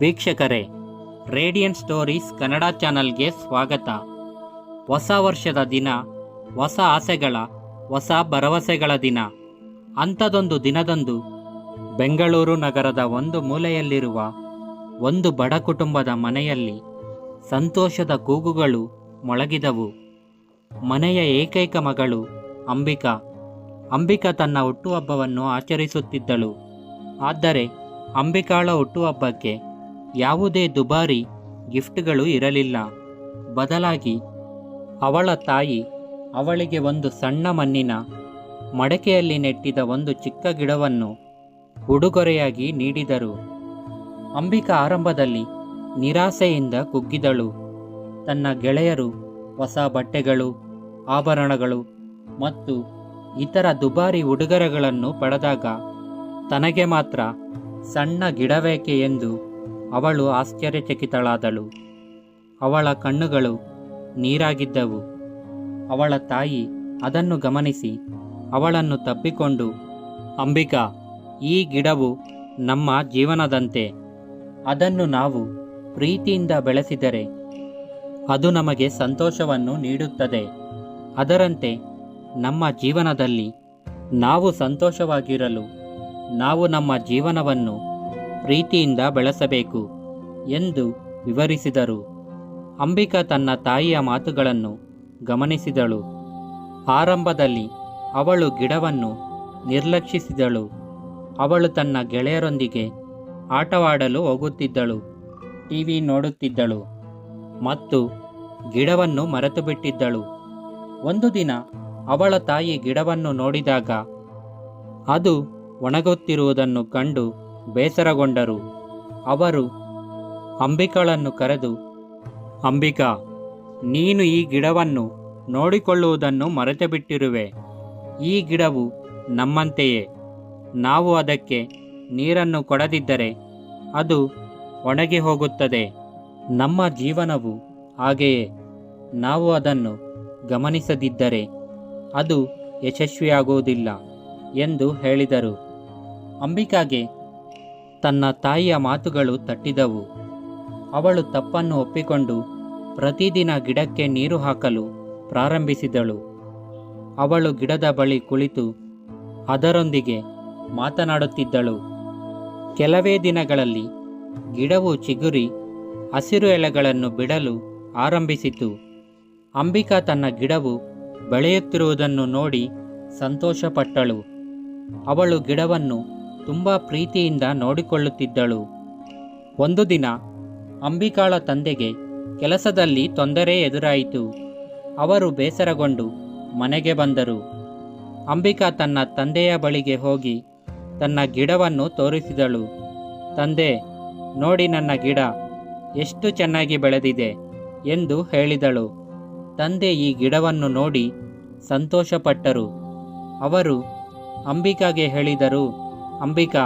ವೀಕ್ಷಕರೇ, radiant stories Kannada ಚಾನಲ್ಗೆ ಸ್ವಾಗತ. ಹೊಸ ವರ್ಷದ ದಿನ, ಹೊಸ ಆಸೆಗಳ, ಹೊಸ ಭರವಸೆಗಳ ದಿನ. ಅಂಥದೊಂದು ದಿನದಂದು ಬೆಂಗಳೂರು ನಗರದ ಒಂದು ಮೂಲೆಯಲ್ಲಿರುವ ಒಂದು ಬಡ ಕುಟುಂಬದ ಮನೆಯಲ್ಲಿ ಸಂತೋಷದ ಕೂಗುಗಳು ಮೊಳಗಿದವು. ಮನೆಯ ಏಕೈಕ ಮಗಳು ಅಂಬಿಕಾ. ಅಂಬಿಕಾ ತನ್ನ ಹುಟ್ಟುಹಬ್ಬವನ್ನು ಆಚರಿಸುತ್ತಿದ್ದಳು. ಆದರೆ ಅಂಬಿಕಾಳ ಹುಟ್ಟುಹಬ್ಬಕ್ಕೆ ಯಾವುದೇ ದುಬಾರಿ ಗಿಫ್ಟ್ಗಳು ಇರಲಿಲ್ಲ. ಬದಲಾಗಿ ಅವಳ ತಾಯಿ ಅವಳಿಗೆ ಒಂದು ಸಣ್ಣ ಮಣ್ಣಿನ ಮಡಕೆಯಲ್ಲಿ ನೆಟ್ಟಿದ ಒಂದು ಚಿಕ್ಕ ಗಿಡವನ್ನು ಉಡುಗೊರೆಯಾಗಿ ನೀಡಿದರು. ಅಂಬಿಕಾ ಆರಂಭದಲ್ಲಿ ನಿರಾಸೆಯಿಂದ ಕುಗ್ಗಿದಳು. ತನ್ನ ಗೆಳೆಯರು, ಹೊಸ ಬಟ್ಟೆಗಳು, ಆಭರಣಗಳು ಮತ್ತು ಇತರ ದುಬಾರಿ ಉಡುಗೊರೆಗಳನ್ನು ಪಡೆದಾಗ ತನಗೆ ಮಾತ್ರ ಸಣ್ಣ ಗಿಡವೇಕೆ ಎಂದು ಅವಳು ಆಶ್ಚರ್ಯಚಕಿತಳಾದಳು. ಅವಳ ಕಣ್ಣುಗಳು ನೀರಾಗಿದ್ದವು. ಅವಳ ತಾಯಿ ಅದನ್ನು ಗಮನಿಸಿ ಅವಳನ್ನು ತಬ್ಬಿಕೊಂಡು ಅಂಬಿಕಾ, ಈ ಗಿಡವು ನಮ್ಮ ಜೀವನದಂತೆ. ಅದನ್ನು ನಾವು ಪ್ರೀತಿಯಿಂದ ಬೆಳೆಸಿದರೆ ಅದು ನಮಗೆ ಸಂತೋಷವನ್ನು ನೀಡುತ್ತದೆ. ಅದರಂತೆ ನಮ್ಮ ಜೀವನದಲ್ಲಿ ನಾವು ಸಂತೋಷವಾಗಿರಲು, ನಾವು ನಮ್ಮ ಜೀವನವನ್ನು ಪ್ರೀತಿಯಿಂದ ಬೆಳೆಸಬೇಕು ಎಂದು ವಿವರಿಸಿದರು. ಅಂಬಿಕಾ ತನ್ನ ತಾಯಿಯ ಮಾತುಗಳನ್ನು ಗಮನಿಸಿದಳು. ಆರಂಭದಲ್ಲಿ ಅವಳು ಗಿಡವನ್ನು ನಿರ್ಲಕ್ಷಿಸಿದಳು. ಅವಳು ತನ್ನ ಗೆಳೆಯರೊಂದಿಗೆ ಆಟವಾಡಲು ಹೋಗುತ್ತಿದ್ದಳು, ಟಿವಿ ನೋಡುತ್ತಿದ್ದಳು ಮತ್ತು ಗಿಡವನ್ನು ಮರೆತು ಬಿಟ್ಟಿದ್ದಳು ಒಂದು ದಿನ ಅವಳ ತಾಯಿ ಗಿಡವನ್ನು ನೋಡಿದಾಗ ಅದು ಒಣಗುತ್ತಿರುವುದನ್ನು ಕಂಡು ಬೇಸರಗೊಂಡರು. ಅವರು ಅಂಬಿಕಳನ್ನು ಕರೆದು, ಅಂಬಿಕಾ, ನೀನು ಈ ಗಿಡವನ್ನು ನೋಡಿಕೊಳ್ಳುವುದನ್ನು ಮರೆತು ಬಿಟ್ಟಿರುವೆ ಈ ಗಿಡವು ನಮ್ಮಂತೆಯೇ. ನಾವು ಅದಕ್ಕೆ ನೀರನ್ನು ಕೊಡದಿದ್ದರೆ ಅದು ಒಣಗಿ ಹೋಗುತ್ತದೆ. ನಮ್ಮ ಜೀವನವು ಹಾಗೆಯೇ. ನಾವು ಅದನ್ನು ಗಮನಿಸದಿದ್ದರೆ ಅದು ಯಶಸ್ವಿಯಾಗುವುದಿಲ್ಲ ಎಂದು ಹೇಳಿದರು. ಅಂಬಿಕಾಗೆ ತನ್ನ ತಾಯಿಯ ಮಾತುಗಳು ತಟ್ಟಿದವು. ಅವಳು ತಪ್ಪನ್ನು ಒಪ್ಪಿಕೊಂಡು ಪ್ರತಿದಿನ ಗಿಡಕ್ಕೆ ನೀರು ಹಾಕಲು ಪ್ರಾರಂಭಿಸಿದಳು. ಅವಳು ಗಿಡದ ಬಳಿ ಕುಳಿತು ಅದರೊಂದಿಗೆ ಮಾತನಾಡುತ್ತಿದ್ದಳು. ಕೆಲವೇ ದಿನಗಳಲ್ಲಿ ಗಿಡವು ಚಿಗುರಿ ಹಸಿರು ಎಲೆಗಳನ್ನು ಬಿಡಲು ಆರಂಭಿಸಿತು. ಅಂಬಿಕಾ ತನ್ನ ಗಿಡವು ಬೆಳೆಯುತ್ತಿರುವುದನ್ನು ನೋಡಿ ಸಂತೋಷಪಟ್ಟಳು. ಅವಳು ಗಿಡವನ್ನು ತುಂಬ ಪ್ರೀತಿಯಿಂದ ನೋಡಿಕೊಳ್ಳುತ್ತಿದ್ದಳು. ಒಂದು ದಿನ ಅಂಬಿಕಾಳ ತಂದೆಗೆ ಕೆಲಸದಲ್ಲಿ ತೊಂದರೆ ಎದುರಾಯಿತು. ಅವರು ಬೇಸರಗೊಂಡು ಮನೆಗೆ ಬಂದರು. ಅಂಬಿಕಾ ತನ್ನ ತಂದೆಯ ಬಳಿಗೆ ಹೋಗಿ ತನ್ನ ಗಿಡವನ್ನು ತೋರಿಸಿದಳು. ತಂದೆ, ನೋಡಿ ನನ್ನ ಗಿಡ, ಎಷ್ಟು ಚೆನ್ನಾಗಿ ಬೆಳೆದಿದೆ ಎಂದು ಹೇಳಿದಳು. ತಂದೆ ಈ ಗಿಡವನ್ನು ನೋಡಿ ಸಂತೋಷಪಟ್ಟರು. ಅವರು ಅಂಬಿಕಾಗೆ ಹೇಳಿದರು ಅಂಬಿಕಾ,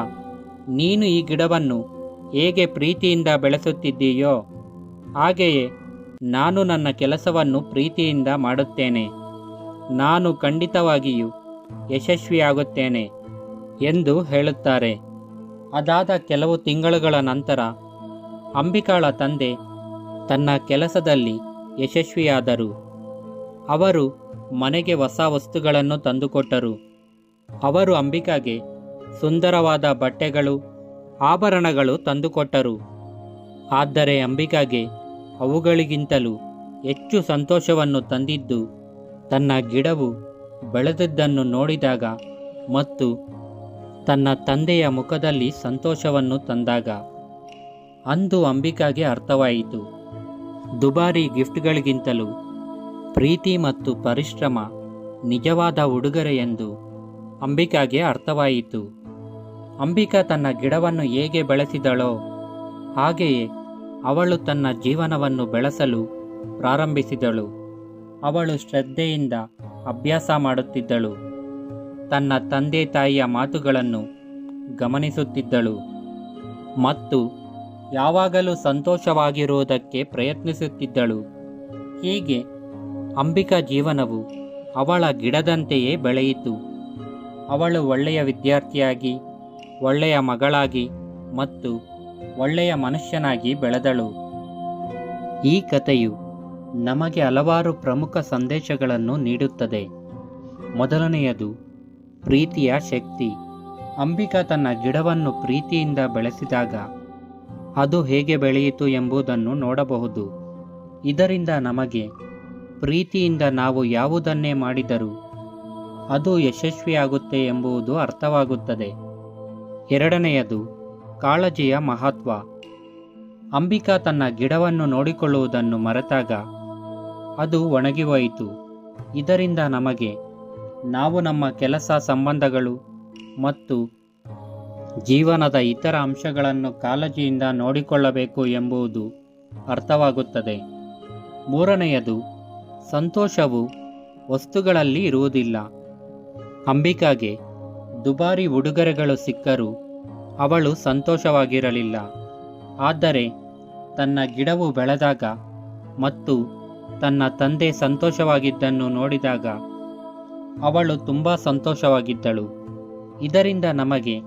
ನೀನು ಈ ಗಿಡವನ್ನು ಹೇಗೆ ಪ್ರೀತಿಯಿಂದ ಬೆಳೆಸುತ್ತಿದ್ದೀಯೋ, ಹಾಗೆಯೇ ನಾನು ನನ್ನ ಕೆಲಸವನ್ನು ಪ್ರೀತಿಯಿಂದ ಮಾಡುತ್ತೇನೆ. ನಾನು ಖಂಡಿತವಾಗಿಯೂ ಯಶಸ್ವಿಯಾಗುತ್ತೇನೆ ಎಂದು ಹೇಳುತ್ತಾರೆ. ಅದಾದ ಕೆಲವು ತಿಂಗಳುಗಳ ನಂತರ ಅಂಬಿಕಾಳ ತಂದೆ ತನ್ನ ಕೆಲಸದಲ್ಲಿ ಯಶಸ್ವಿಯಾದರು. ಅವರು ಮನೆಗೆ ಹೊಸ ವಸ್ತುಗಳನ್ನು ತಂದುಕೊಟ್ಟರು. ಅವರು ಅಂಬಿಕಾಗೆ ಸುಂದರವಾದ ಬಟ್ಟೆಗಳು, ಆಭರಣಗಳು ತಂದುಕೊಟ್ಟರು. ಆದರೆ ಅಂಬಿಕಾಗೆ ಅವುಗಳಿಗಿಂತಲೂ ಹೆಚ್ಚು ಸಂತೋಷವನ್ನು ತಂದಿದ್ದು, ತನ್ನ ಗಿಡವು ಬೆಳೆದದ್ದನ್ನು ನೋಡಿದಾಗ ಮತ್ತು ತನ್ನ ತಂದೆಯ ಮುಖದಲ್ಲಿ ಸಂತೋಷವನ್ನು ತಂದಾಗ. ಅಂದು ಅಂಬಿಕಾಗೆ ಅರ್ಥವಾಯಿತು. ದುಬಾರಿ ಗಿಫ್ಟ್ಗಳಿಗಿಂತಲೂ ಪ್ರೀತಿ ಮತ್ತು ಪರಿಶ್ರಮ ನಿಜವಾದ ಉಡುಗೊರೆ ಎಂದು ಅಂಬಿಕಾಗೆ ಅರ್ಥವಾಯಿತು. ಅಂಬಿಕಾ ತನ್ನ ಗಿಡವನ್ನು ಹೇಗೆ ಬೆಳೆಸಿದಳೋ ಹಾಗೆಯೇ ಅವಳು ತನ್ನ ಜೀವನವನ್ನು ಬೆಳೆಸಲು ಪ್ರಾರಂಭಿಸಿದಳು. ಅವಳು ಶ್ರದ್ಧೆಯಿಂದ ಅಭ್ಯಾಸ ಮಾಡುತ್ತಿದ್ದಳು. ತನ್ನ ತಂದೆ ತಾಯಿಯ ಮಾತುಗಳನ್ನು ಗಮನಿಸುತ್ತಿದ್ದಳು. ಮತ್ತು ಯಾವಾಗಲೂ ಸಂತೋಷವಾಗಿರುವುದಕ್ಕೆ ಪ್ರಯತ್ನಿಸುತ್ತಿದ್ದಳು. ಹೀಗೆ ಅಂಬಿಕಾ ಜೀವನವು ಅವಳ ಗಿಡದಂತೆಯೇ ಬೆಳೆಯಿತು. ಅವಳು ಒಳ್ಳೆಯ ವಿದ್ಯಾರ್ಥಿಯಾಗಿ ಒಳ್ಳೆಯ ಮಗಳಾಗಿ ಮತ್ತು ಒಳ್ಳೆಯ ಮನುಷ್ಯನಾಗಿ ಬೆಳೆದಳು. ಈ ಕಥೆಯು ನಮಗೆ ಹಲವಾರು ಪ್ರಮುಖ ಸಂದೇಶಗಳನ್ನು ನೀಡುತ್ತದೆ. ಮೊದಲನೆಯದು, ಪ್ರೀತಿಯ ಶಕ್ತಿ. ಅಂಬಿಕಾ ತನ್ನ ಗಿಡವನ್ನು ಪ್ರೀತಿಯಿಂದ ಬೆಳೆಸಿದಾಗ ಅದು ಹೇಗೆ ಬೆಳೆಯಿತು ಎಂಬುದನ್ನು ನೋಡಬಹುದು. ಇದರಿಂದ ನಮಗೆ ಪ್ರೀತಿಯಿಂದ ನಾವು ಯಾವುದನ್ನೇ ಮಾಡಿದರೂ ಅದು ಯಶಸ್ವಿಯಾಗುತ್ತೆ ಎಂಬುದು ಅರ್ಥವಾಗುತ್ತದೆ. ಎರಡನೆಯದು, ಕಾಳಜಿಯ ಮಹತ್ವ. ಅಂಬಿಕಾ ತನ್ನ ಗಿಡವನ್ನು ನೋಡಿಕೊಳ್ಳುವುದನ್ನು ಮರೆತಾಗ, ಅದು ಒಣಗಿ ಹೋಯಿತು. ಇದರಿಂದ ನಮಗೆ, ನಾವು ನಮ್ಮ ಕೆಲಸ ಸಂಬಂಧಗಳು ಮತ್ತು ಜೀವನದ ಇತರ ಅಂಶಗಳನ್ನು ಕಾಳಜಿಯಿಂದ ನೋಡಿಕೊಳ್ಳಬೇಕು ಎಂಬುದು ಅರ್ಥವಾಗುತ್ತದೆ. ಮೂರನೆಯದು, ಸಂತೋಷವು ವಸ್ತುಗಳಲ್ಲಿ ಇರುವುದಿಲ್ಲ. ಅಂಬಿಕಾಗೆ ದುಬಾರಿ ಉಡುಗೊರೆಗಳು ಸಿಕ್ಕರೂ ಅವಳು ಸಂತೋಷವಾಗಿರಲಿಲ್ಲ. ಆದರೆ ತನ್ನ ಗಿಡವು ಬೆಳೆದಾಗ ಮತ್ತು ತನ್ನ ತಂದೆ ಸಂತೋಷವಾಗಿದ್ದನ್ನು ನೋಡಿದಾಗ ಅವಳು ತುಂಬ ಸಂತೋಷವಾಗಿದ್ದಳು. ಇದರಿಂದ ನಮಗೆ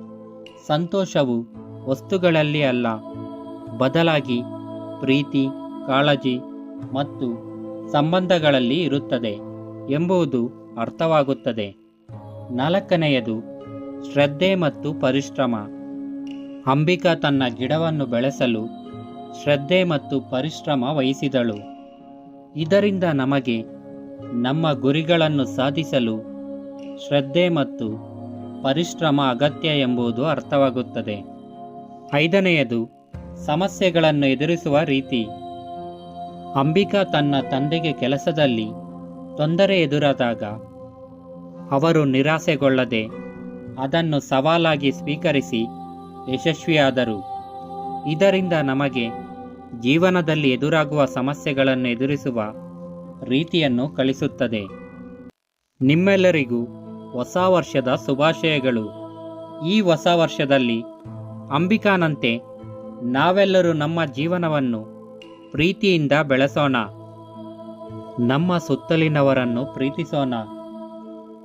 ಸಂತೋಷವು ವಸ್ತುಗಳಲ್ಲಿ ಅಲ್ಲ, ಬದಲಾಗಿ ಪ್ರೀತಿ, ಕಾಳಜಿ ಮತ್ತು ಸಂಬಂಧಗಳಲ್ಲಿ ಇರುತ್ತದೆ ಎಂಬುದು ಅರ್ಥವಾಗುತ್ತದೆ. ನಾಲ್ಕನೆಯದು ಶ್ರದ್ಧೆ ಮತ್ತು ಪರಿಶ್ರಮ. ಅಂಬಿಕಾ ತನ್ನ ಗಿಡವನ್ನು ಬೆಳೆಸಲು ಶ್ರದ್ಧೆ ಮತ್ತು ಪರಿಶ್ರಮ ವಹಿಸಿದಳು. ಇದರಿಂದ ನಮಗೆ ನಮ್ಮ ಗುರಿಗಳನ್ನು ಸಾಧಿಸಲು ಶ್ರದ್ಧೆ ಮತ್ತು ಪರಿಶ್ರಮ ಅಗತ್ಯ ಎಂಬುದು ಅರ್ಥವಾಗುತ್ತದೆ. ಐದನೆಯದು, ಸಮಸ್ಯೆಗಳನ್ನು ಎದುರಿಸುವ ರೀತಿ. ಅಂಬಿಕಾ ತನ್ನ ತಂದೆಗೆ ಕೆಲಸದಲ್ಲಿ ತೊಂದರೆ ಎದುರಾದಾಗ ಅವರು ನಿರಾಸೆಗೊಳ್ಳದೆ ಅದನ್ನು ಸವಾಲಾಗಿ ಸ್ವೀಕರಿಸಿ ಯಶಸ್ವಿಯಾದರು. ಇದರಿಂದ ನಮಗೆ ಜೀವನದಲ್ಲಿ ಎದುರಾಗುವ ಸಮಸ್ಯೆಗಳನ್ನು ಎದುರಿಸುವ ರೀತಿಯನ್ನು ಕಲಿಸುತ್ತದೆ. ನಿಮ್ಮೆಲ್ಲರಿಗೂ ಹೊಸ ವರ್ಷದ ಶುಭಾಶಯಗಳು. ಈ ಹೊಸ ವರ್ಷದಲ್ಲಿ ಅಂಬಿಕಾನಂತೆ ನಾವೆಲ್ಲರೂ ನಮ್ಮ ಜೀವನವನ್ನು ಪ್ರೀತಿಯಿಂದ ಬೆಳೆಸೋಣ. ನಮ್ಮ ಸುತ್ತಲಿನವರನ್ನು ಪ್ರೀತಿಸೋಣ.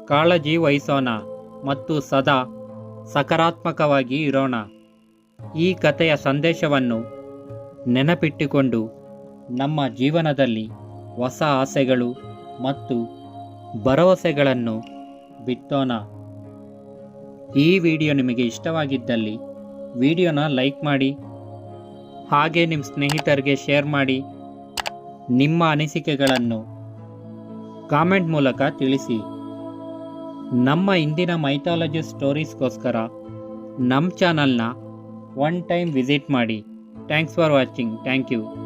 ಕಾಳಜಿ ವಹಿಸೋಣ. ಮತ್ತು ಸದಾ ಸಕಾರಾತ್ಮಕವಾಗಿ ಇರೋಣ. ಈ ಕಥೆಯ ಸಂದೇಶವನ್ನು ನೆನಪಿಟ್ಟುಕೊಂಡು ನಮ್ಮ ಜೀವನದಲ್ಲಿ ಹೊಸ ಆಸೆಗಳು ಮತ್ತು ಭರವಸೆಗಳನ್ನು ಬಿತ್ತೋಣ. ಈ ವಿಡಿಯೋ ನಿಮಗೆ ಇಷ್ಟವಾಗಿದ್ದಲ್ಲಿ ವಿಡಿಯೋನ ಲೈಕ್ ಮಾಡಿ, ಹಾಗೆ ನಿಮ್ಮ ಸ್ನೇಹಿತರಿಗೆ ಶೇರ್ ಮಾಡಿ, ನಿಮ್ಮ ಅನಿಸಿಕೆಗಳನ್ನು ಕಾಮೆಂಟ್ ಮೂಲಕ ತಿಳಿಸಿ. ನಮ್ಮ ಇಂದಿನ ಮೈಥಾಲಜಿ ಸ್ಟೋರೀಸ್ಗೋಸ್ಕರ ನಮ್ಮ ಚಾನಲ್ನ ಒನ್ ಟೈಮ್ ವಿಸಿಟ್ ಮಾಡಿ. Thanks for watching thank you